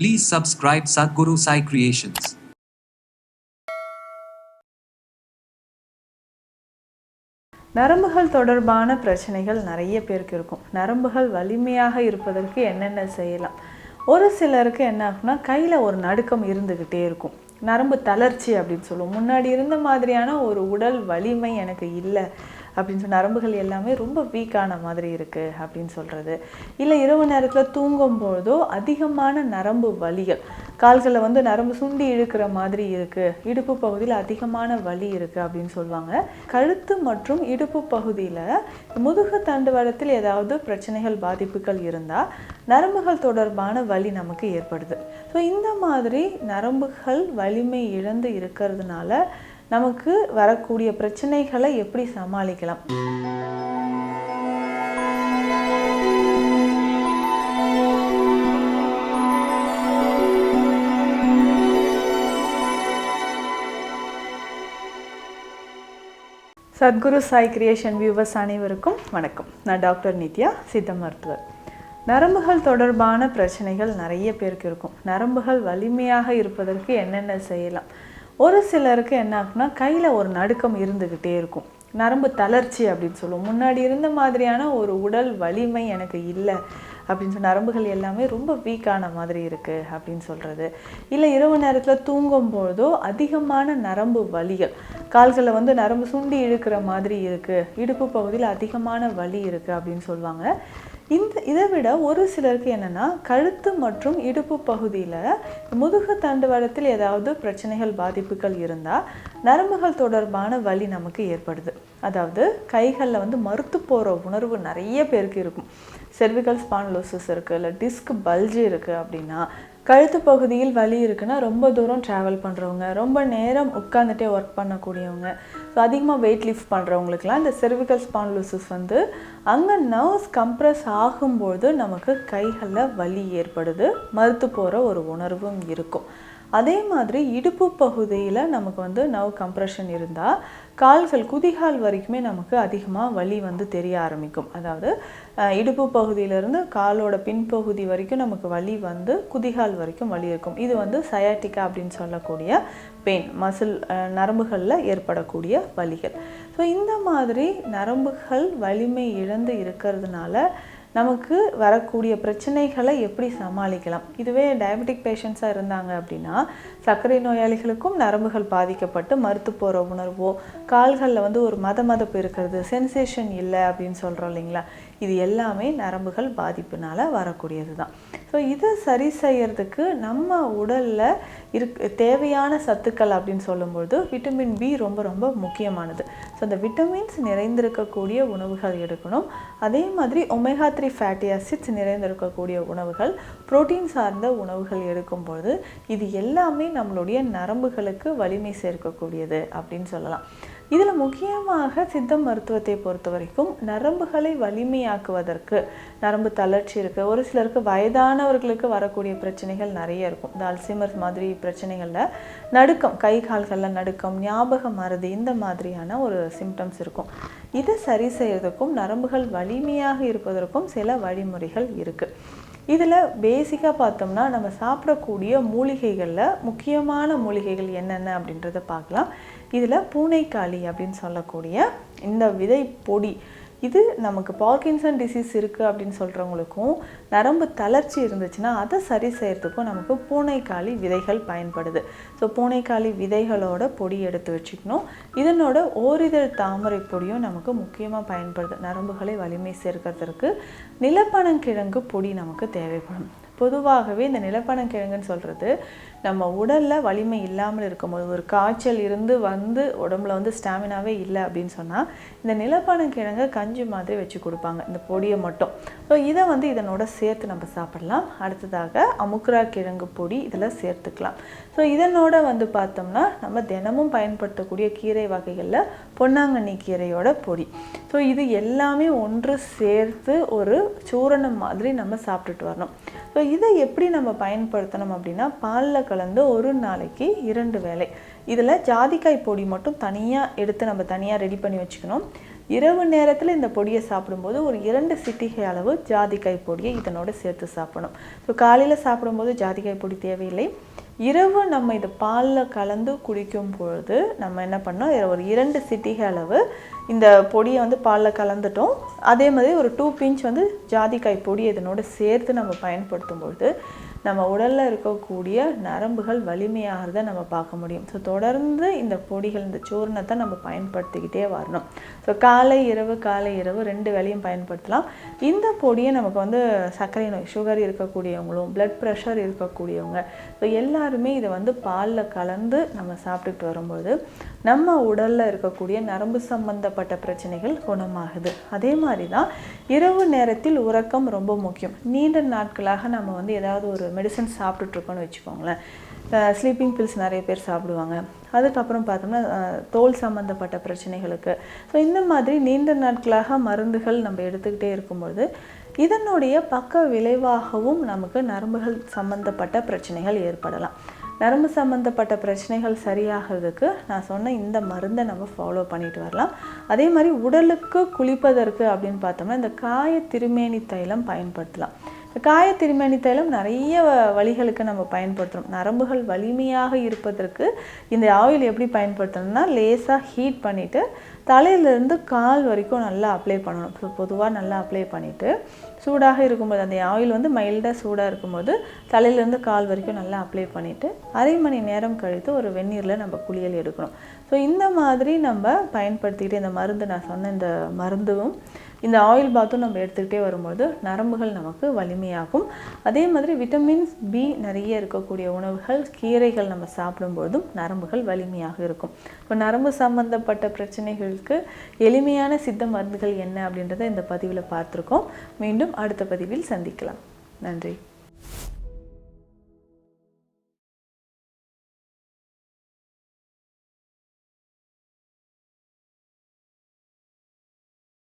Please subscribe Sadhguru Sai Creations. நரம்புகள் தொடர்பான பிரச்சனைகள் நிறைய பேருக்கு இருக்கும். நரம்புகள் வலிமையாக இருப்பதற்கு என்னென்ன செய்யலாம்? ஒரு சிலருக்கு என்ன ஆகும்னா கையில் ஒரு நடுக்கம் இருந்துக்கிட்டே இருக்கும். நரம்பு தளர்ச்சி அப்படின்னு சொல்லுவோம். முன்னாடி இருந்த மாதிரியான ஒரு உடல் வலிமை எனக்கு இல்லை. அப்படின்னு சொல்லி நரம்புகள் எல்லாமே ரொம்ப வீக்கான மாதிரி இருக்குது அப்படின்னு சொல்கிறது இல்லை இரவு நேரத்தில் தூங்கும்பொழுதோ அதிகமான நரம்பு வலிகள். கால்களில் வந்து நரம்பு சுண்டி இழுக்கிற மாதிரி இருக்குது இடுப்பு பகுதியில் அதிகமான வலி இருக்குது அப்படின்னு சொல்லுவாங்க. கழுத்து மற்றும் இடுப்பு பகுதியில் முதுகு தண்டுவடத்தில் ஏதாவது பிரச்சனைகள் பாதிப்புகள் இருந்தால் நரம்புகள் தொடர்பான வலி நமக்கு ஏற்படுது. ஸோ இந்த மாதிரி நரம்புகள் வலிமை இழந்து இருக்கிறதுனால நமக்கு வரக்கூடிய பிரச்சனைகளை எப்படி சமாளிக்கலாம்? சத்குரு சாய் கிரியேஷன் வியூவர்ஸ் அனைவருக்கும் வணக்கம். நான் டாக்டர் நித்யா சித்த மருத்துவர். நரம்புகள் தொடர்பான பிரச்சனைகள் நிறைய பேருக்கு இருக்கும். நரம்புகள் வலிமையாக இருப்பதற்கு என்னென்ன செய்யலாம்? ஒரு சிலருக்கு என்ன ஆகும்னா கையில் ஒரு நடுக்கம் இருந்துக்கிட்டே இருக்கும். நரம்பு தளர்ச்சி அப்படின்னு சொல்லுவோம். முன்னாடி இருந்த மாதிரியான ஒரு உடல் வலிமை எனக்கு இல்லை அப்படின்னு சொல்லி நரம்புகள் எல்லாமே ரொம்ப வீக்கான மாதிரி இருக்குது அப்படின்னு சொல்கிறது இல்லை இரவு நேரத்தில் தூங்கும்பொழுதோ அதிகமான நரம்பு வலிகள். கால்களில் வந்து நரம்பு சுண்டி இழுக்கிற மாதிரி இருக்குது இடுப்பு பகுதியில் அதிகமான வலி இருக்குது அப்படின்னு சொல்லுவாங்க. இந்த இதை விட ஒரு சிலருக்கு என்னென்னா கழுத்து மற்றும் இடுப்பு பகுதியில் முதுகு தண்டுவடத்தில் ஏதாவது பிரச்சனைகள் பாதிப்புகள் இருந்தால் நரம்புகள் தொடர்பான வலி நமக்கு ஏற்படுது. அதாவது கைகளில் வந்து மறுத்து போகிற உணர்வு நிறைய பேருக்கு இருக்கும். செர்விகல் ஸ்பான்லோசிஸ் இருக்குது இல்லை டிஸ்க் பல்ஜி இருக்குது அப்படின்னா கழுத்து பகுதியில் வலி இருக்குன்னா ரொம்ப தூரம் ட்ராவல் பண்ணுறவங்க ரொம்ப நேரம் உட்காந்துட்டே ஒர்க் பண்ணக்கூடியவங்க. ஸோ அதிகமாக வெயிட் லிஃப்ட் பண்ணுறவங்களுக்குலாம் இந்த செர்விக்கல் ஸ்பான்லூசிஸ் வந்து அங்கே நர்வ்ஸ் கம்ப்ரெஸ் ஆகும்போது நமக்கு கைகளில் வலி ஏற்படுது. மறுத்து போகிற ஒரு உணர்வும் இருக்கும். அதே மாதிரி இடுப்பு பகுதியில் நமக்கு வந்து நவ் கம்ப்ரெஷன் இருந்தால் கால்கள் குதிகால் வரைக்குமே நமக்கு அதிகமாக வலி வந்து தெரிய ஆரம்பிக்கும். அதாவது இடுப்பு பகுதியிலேருந்து காலோட பின்பகுதி வரைக்கும் நமக்கு வலி வந்து குதிகால் வரைக்கும் வலி இருக்கும். இது வந்து சயாட்டிக்கா அப்படின்னு சொல்லக்கூடிய பெயின் மசில் நரம்புகளில் ஏற்படக்கூடிய வலிகள். ஸோ இந்த மாதிரி நரம்புகள் வலிமை இழந்து இருக்கிறதுனால நமக்கு வரக்கூடிய பிரச்சனைகளை எப்படி சமாளிக்கலாம்? இதுவே டயபெட்டிக் பேஷண்ட்ஸாக இருந்தாங்க அப்படின்னா சர்க்கரை நோயாளிகளுக்கும் நரம்புகள் பாதிக்கப்பட்டு மறுத்து போகிற உணர்வோ கால்களில் வந்து ஒரு மத மதப்பு இருக்கிறது சென்சேஷன் இல்லை அப்படின்னு சொல்கிறோம் இல்லைங்களா? இது எல்லாமே நரம்புகள் பாதிப்புனால வரக்கூடியது தான் ஸோ இதை சரி செய்யறதுக்கு நம்ம உடலில் இருக் தேவையான சத்துக்கள் அப்படின்னு சொல்லும்பொழுது விட்டமின் பி ரொம்ப ரொம்ப முக்கியமானது. ஸோ அந்த விட்டமின்ஸ் நிறைந்திருக்கக்கூடிய உணவுகள் எடுக்கணும். அதே மாதிரி ஒமேகா த்ரீ ஃபேட்டி அசிட்ஸ் நிறைந்திருக்கக்கூடிய உணவுகள் புரோட்டீன் சார்ந்த உணவுகள் எடுக்கும்பொழுது இது எல்லாமே நம்மளுடைய நரம்புகளுக்கு வலிமை சேர்க்கக்கூடியது அப்படின்னு சொல்லலாம். இதில் முக்கியமாக சித்த மருத்துவத்தை பொறுத்த வரைக்கும் நரம்புகளை வலிமையாக்குவதற்கு நரம்பு தளர்ச்சி இருக்குது ஒரு சிலருக்கு வயதானவர்களுக்கு வரக்கூடிய பிரச்சனைகள் நிறைய இருக்கும். இந்த அல்சிமர்ஸ் மாதிரி பிரச்சனைகளில் நடுக்கம் கை கால்களில் நடுக்கம் ஞாபக மருதி இந்த மாதிரியான ஒரு சிம்டம்ஸ் இருக்கும். இதை சரி செய்யறதுக்கும் நரம்புகள் வலிமையாக இருப்பதற்கும் சில வழிமுறைகள் இருக்குது இதில் பேசிக்காக பார்த்தோம்னா நம்ம சாப்பிடக்கூடிய மூலிகைகளில் முக்கியமான மூலிகைகள் என்னென்ன அப்படின்றத பார்க்கலாம். இதில் பூனைக்காளி அப்படின்னு சொல்லக்கூடிய இந்த விதை பொடி இது நமக்கு பார்க்கின்சன் டிசீஸ் இருக்குது அப்படின்னு சொல்கிறவங்களுக்கும் நரம்பு தளர்ச்சி இருந்துச்சுன்னா அதை சரி செய்கிறதுக்கும் நமக்கு பூனைக்காளி விதைகள் பயன்படுது. ஸோ பூனைக்காளி விதைகளோட பொடி எடுத்து வச்சுக்கணும். இதனோட ஓரிதழ் தாமரை பொடியும் நமக்கு முக்கியமாக பயன்படுது. நரம்புகளை வலிமை சேர்க்கிறதுக்கு. நிலப்பனங்கிழங்கு பொடி நமக்கு தேவைப்படும். பொதுவாகவே இந்த நிலப்பணக்கிழங்குன்னு சொல்கிறது நம்ம உடலில் வலிமை இல்லாமல் இருக்கும்போது ஒரு காய்ச்சல் இருந்து வந்து உடம்புல வந்து ஸ்டாமினாவே இல்லை அப்படின்னு சொன்னால் இந்த நிலப்பனங்கிழங்கை கஞ்சி மாதிரி வச்சு கொடுப்பாங்க இந்த பொடியை மட்டும். ஸோ இதை வந்து இதனோட சேர்த்து நம்ம சாப்பிடலாம். அடுத்ததாக அமுக்குரா கிழங்கு பொடி இதில் சேர்த்துக்கலாம். ஸோ இதனோட வந்து பார்த்தோம்னா நம்ம தினமும் பயன்படுத்தக்கூடிய கீரை வகைகளில் பொன்னாங்கண்ணி கீரையோட பொடி. ஸோ இது எல்லாமே ஒன்று சேர்த்து ஒரு சூரணம் மாதிரி நம்ம சாப்பிட்டுட்டு வரணும். ஸோ இதை எப்படி நம்ம பயன்படுத்தணும் அப்படின்னா பாலில் கலந்து ஒரு நாளைக்கு இரண்டு வேளை. இதில் ஜாதிக்காய் பொடி மட்டும் தனியாக எடுத்து நம்ம தனியாக ரெடி பண்ணி வச்சுக்கணும். இரவு நேரத்தில் இந்த பொடியை சாப்பிடும்போது ஒரு இரண்டு சிட்டிகை அளவு ஜாதிக்காய் பொடியை இதனோடு சேர்த்து சாப்பிடணும். ஸோ காலையில் சாப்பிடும்போது ஜாதிக்காய் பொடி தேவையில்லை. இரவு நம்ம இது பாலில் கலந்து குடிக்கும் பொழுது நம்ம என்ன பண்ணோம் ஒரு இரண்டு சிட்டிகை அளவு இந்த பொடியை வந்து பாலில் கலந்துட்டோம். அதே மாதிரி ஒரு டூ பிஞ்ச் வந்து ஜாதிக்காய் பொடி இதனோட சேர்த்து நம்ம பயன்படுத்தும் பொழுது நம்ம உடலில் இருக்கக்கூடிய நரம்புகள் வலிமையாகிறத நம்ம பார்க்க முடியும். ஸோ தொடர்ந்து இந்த பொடிகள் இந்த சூர்ணத்தை நம்ம பயன்படுத்திக்கிட்டே வரணும். ஸோ காலை இரவு காலை இரவு ரெண்டு வேலையும் பயன்படுத்தலாம். இந்த பொடியை நமக்கு வந்து சர்க்கரை நோய் சுகர் இருக்கக்கூடியவங்களும் பிளட் ப்ரெஷர் இருக்கக்கூடியவங்க ஸோ எல்லாருமே இதை வந்து பாலில் கலந்து நம்ம சாப்பிட்டுட்டு வரும்போது நம்ம உடலில் இருக்கக்கூடிய நரம்பு சம்பந்தப்பட்ட பிரச்சனைகள் குணமாகுது. அதே மாதிரி தான் இரவு நேரத்தில் உறக்கம் ரொம்ப முக்கியம். நீண்ட நாட்களாக நம்ம வந்து ஏதாவது ஒரு மெடிசன் சாப்பிட்டுட்ருக்கோன்னு வச்சுக்கோங்களேன். ஸ்லீப்பிங் பில்ஸ் நிறைய பேர் சாப்பிடுவாங்க. அதுக்கப்புறம் பார்த்தோம்னா தோல் சம்மந்தப்பட்ட பிரச்சனைகளுக்கு. ஸோ இந்த மாதிரி நீண்ட நாட்களாக மருந்துகள் நம்ம எடுத்துக்கிட்டே இருக்கும்பொழுது இதனுடைய பக்க விளைவாகவும் நமக்கு நரம்புகள் சம்பந்தப்பட்ட பிரச்சனைகள் ஏற்படலாம். நரம்பு சம்மந்தப்பட்ட பிரச்சனைகள் சரியாகிறதுக்கு நான் சொன்ன இந்த மருந்தை நம்ம ஃபாலோ பண்ணிட்டு வரலாம். அதே மாதிரி உடலுக்கு குளிப்பதற்கு அப்படின்னு பார்த்தோம்னா இந்த காய திருமேனி தைலம் பயன்படுத்தலாம். காய திருமேனி தைலம் நிறைய வ- வழிகளுக்கு நம்ம பயன்படுத்துகிறோம் நரம்புகள் வலிமையாக இருப்பதற்கு இந்த ஆயில் எப்படி பயன்படுத்தணும்னா லேசாக ஹீட் பண்ணிவிட்டு தலையிலேருந்து கால் வரைக்கும் நல்லா அப்ளை பண்ணணும். ஸோ பொதுவாக நல்லா அப்ளை பண்ணிவிட்டு சூடாக இருக்கும்போது அந்த ஆயில் வந்து மைல்டாக சூடாக இருக்கும்போது தலையிலேருந்து கால் வரைக்கும் நல்லா அப்ளை பண்ணிவிட்டு அரை மணி நேரம் கழித்து ஒரு வெந்நீரில் நம்ம குளியல் எடுக்கணும். ஸோ இந்த மாதிரி நம்ம பயன்படுத்திக்கிட்டு இந்த மருந்து நான் சொன்ன இந்த மருந்தும் இந்த ஆயில் பாத்தும் நம்ம எடுத்துக்கிட்டே வரும்போது நரம்புகள் நமக்கு வலிமையாகும். அதே மாதிரி விட்டமின்ஸ் பி நிறைய இருக்கக்கூடிய உணவுகள் கீரைகள் நம்ம சாப்பிடும்போதும் நரம்புகள் வலிமையாக இருக்கும். இப்போ நரம்பு சம்பந்தப்பட்ட பிரச்சனைகளுக்கு எளிமையான சித்த மருந்துகள் என்ன அப்படின்றத இந்த பதிவில் பார்த்துருக்கோம். மீண்டும் அடுத்த பதிவில் சந்திக்கலாம். நன்றி.